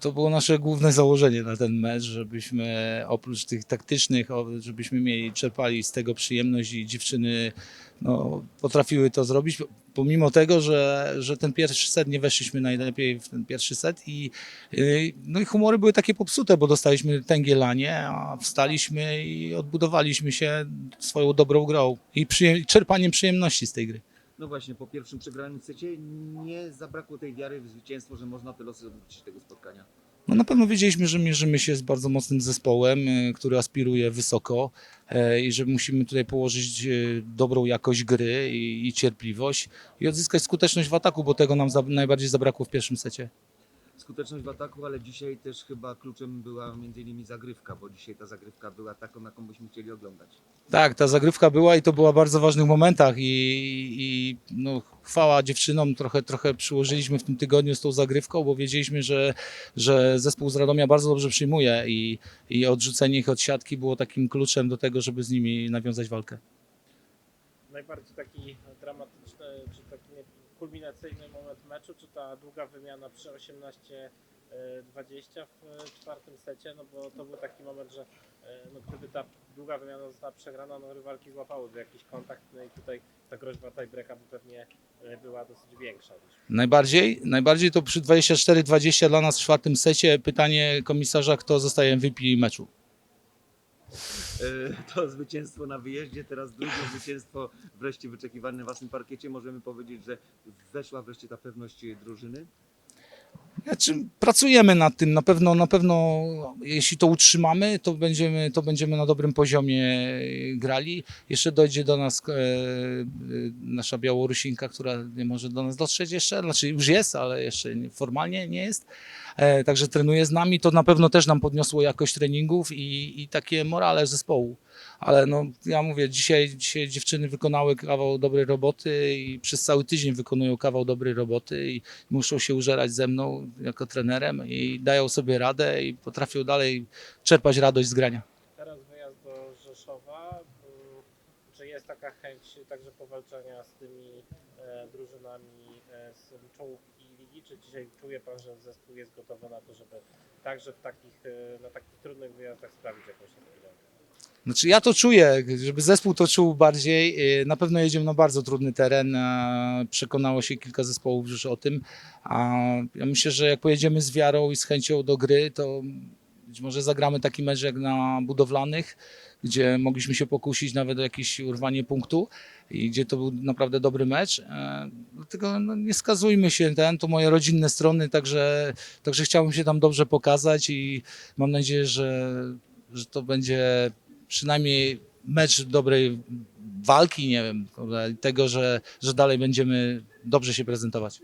To było nasze główne założenie na ten mecz, żebyśmy oprócz tych taktycznych, żebyśmy mieli, czerpali z tego przyjemność i dziewczyny no, potrafiły to zrobić, pomimo tego, że, że ten pierwszy set nie weszliśmy najlepiej w ten pierwszy set i, yy, no i humory były takie popsute, bo dostaliśmy tęgie lanie, a wstaliśmy i odbudowaliśmy się swoją dobrą grą i czerpaniem przyjemności z tej gry. No właśnie, po pierwszym przegranym secie nie zabrakło tej wiary w zwycięstwo, że można te losy odwrócić tego spotkania. No na pewno wiedzieliśmy, że mierzymy się z bardzo mocnym zespołem, y, który aspiruje wysoko e, i że musimy tutaj położyć y, dobrą jakość gry i, cierpliwość i odzyskać skuteczność w ataku, bo tego nam najbardziej zabrakło w pierwszym secie. Skuteczność w ataku, ale dzisiaj też chyba kluczem była między innymi zagrywka, bo dzisiaj ta zagrywka była taką, jaką byśmy chcieli oglądać. Tak, ta zagrywka była i to była w bardzo ważnych momentach i, i no, chwała dziewczynom, trochę, trochę przyłożyliśmy w tym tygodniu z tą zagrywką, bo wiedzieliśmy, że, że zespół z Radomia bardzo dobrze przyjmuje i, i odrzucenie ich od siatki było takim kluczem do tego, żeby z nimi nawiązać walkę. najbardziej taki dramatyczny, czy taki kulminacyjny moment meczu, czy ta długa wymiana przy 18 e, 20 w e, czwartym secie, no bo to był taki moment, że e, no, gdyby ta długa wymiana została przegrana, no rywalki złapałyby jakiś kontakt, no i tutaj ta groźba tiebreaka by pewnie e, była dosyć większa. Najbardziej, najbardziej to przy 24-20 dla nas w czwartym secie pytanie komisarza, kto zostaje MVP meczu. E, To zwycięstwo na wyjeździe, teraz drugie zwycięstwo wreszcie wyczekiwane na własnym parkiecie. Możemy powiedzieć, że weszła wreszcie ta pewność drużyny. Znaczy, pracujemy nad tym. Na pewno, na pewno, jeśli to utrzymamy, to będziemy, to będziemy na dobrym poziomie grali. Jeszcze dojdzie do nas e, e, nasza Białorusinka, która nie może do nas dotrzeć jeszcze. Znaczy, już jest, ale jeszcze nie- formalnie nie jest. E, także trenuje z nami. To na pewno też nam podniosło jakość treningów i, i takie morale zespołu. Ale no, ja mówię, dzisiaj, dzisiaj dziewczyny wykonały kawał dobrej roboty i przez cały tydzień wykonują kawał dobrej roboty i muszą się użerać ze mną jako trenerem i dają sobie radę i potrafią dalej czerpać radość z grania. Teraz wyjazd do Rzeszowa, mm, czy jest taka chęć także powalczania z tymi e, drużynami e, z czołówki ligi, czy dzisiaj czuje Pan, że zespół jest gotowy na to, żeby także w takich, e, na takich trudnych wyjazdach sprawić jakąś chwilę? Znaczy ja to czuję, żeby zespół to czuł bardziej. Yy, Na pewno jedziemy na bardzo trudny teren. e, Przekonało się kilka zespołów już o tym. A ja myślę, że jak pojedziemy z wiarą i z chęcią do gry, to być może zagramy taki mecz jak na budowlanych, gdzie mogliśmy się pokusić nawet o jakieś urwanie punktu i gdzie to był naprawdę dobry mecz. E, Dlatego no, nie skazujmy się ten, to moje rodzinne strony, także, także chciałbym się tam dobrze pokazać i mam nadzieję, że, że to będzie przynajmniej mecz dobrej walki, nie wiem, tego, że, że dalej będziemy dobrze się prezentować.